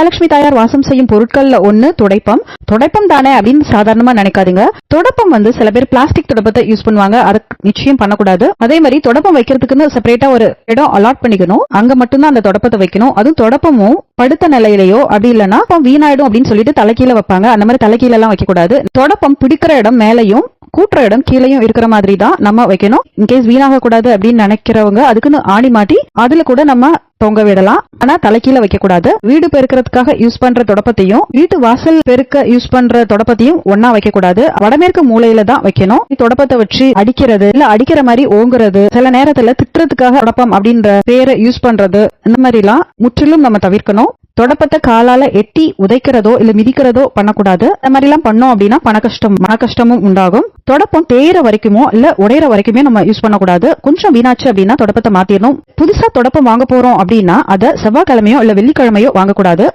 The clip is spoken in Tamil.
மகாலட்சுமி தாயார் வாசம் செய்யும் பொருட்கள்ல ஒண்ணு துடைப்பம். துடைப்பம் தானே அப்படின்னு சாதாரணமா நினைக்காதீங்க. துடைப்பம் வந்து சில பேர் பிளாஸ்டிக் துடைப்பத்தை யூஸ் பண்ணுவாங்க. அதை நிச்சயம் பண்ணக்கூடாது. அதே மாதிரி துடைப்பம் வைக்கிறதுக்குன்னு செப்பரேட்டா ஒரு இடம் அலாட் பண்ணிக்கணும். அங்க மட்டும்தான் அந்த துடைப்பத்தை வைக்கணும். அதுவும் துடைப்பமும் படுத்த நிலையிலயோ அப்படி இல்லைன்னா வீணாயிடும் அப்படின்னு சொல்லிட்டு தலைக்கீழ வைப்பாங்க. அந்த மாதிரி தலைக்கீழ எல்லாம் வைக்க கூடாது தொடப்பம் பிடிக்கிற இடம் மேலையும் கூட்டுற இடம் கீழையும் இருக்கிற மாதிரி தான் நம்ம வைக்கணும். இன்கேஸ் வீணாக கூடாது அப்படின்னு நினைக்கிறவங்க அதுக்குன்னு ஆணி மாட்டி அதுல கூட நம்ம தொங்க விடலாம். ஆனா தலைக்கீழ வைக்க கூடாது வீடு பெருக்கிறதுக்காக யூஸ் பண்ற தொடப்பத்தையும் வீட்டு வாசல் பெருக்க யூஸ் பண்ற தொடப்பத்தையும் ஒன்னா வைக்க கூடாது வடமேற்கு மூலையில தான் வைக்கணும். தொடப்பத்தை வச்சு அடிக்கிறது இல்ல அடிக்கிற மாதிரி ஓங்குறது சில நேரத்துல திட்டுறதுக்காக தொடப்பம் அப்படின்ற பேரை யூஸ் பண்றது இந்த மாதிரிலாம் முற்றிலும் நம்ம தவிர்க்கணும். தொடப்பத்தை காலால எட்டி உதைக்கிறதோ இல்ல மிதிக்கிறதோ பண்ணக்கூடாது. அந்த மாதிரி எல்லாம் பண்ணோம் அப்படின்னா பண கஷ்டம் மன கஷ்டமும் உண்டாகும். தொடப்பம் தேயிற வரைக்குமோ இல்ல உடையிற வரைக்குமே நம்ம யூஸ் பண்ணக்கூடாது. கொஞ்சம் வீணாச்சு அப்படின்னா தொடப்பத்தை மாத்திரணும். புதுசா தொடப்பம் வாங்க போறோம் அப்படின்னா அதை செவ்வாய்க்கிழமையோ இல்ல வெள்ளிக்கிழமையோ வாங்கக்கூடாது.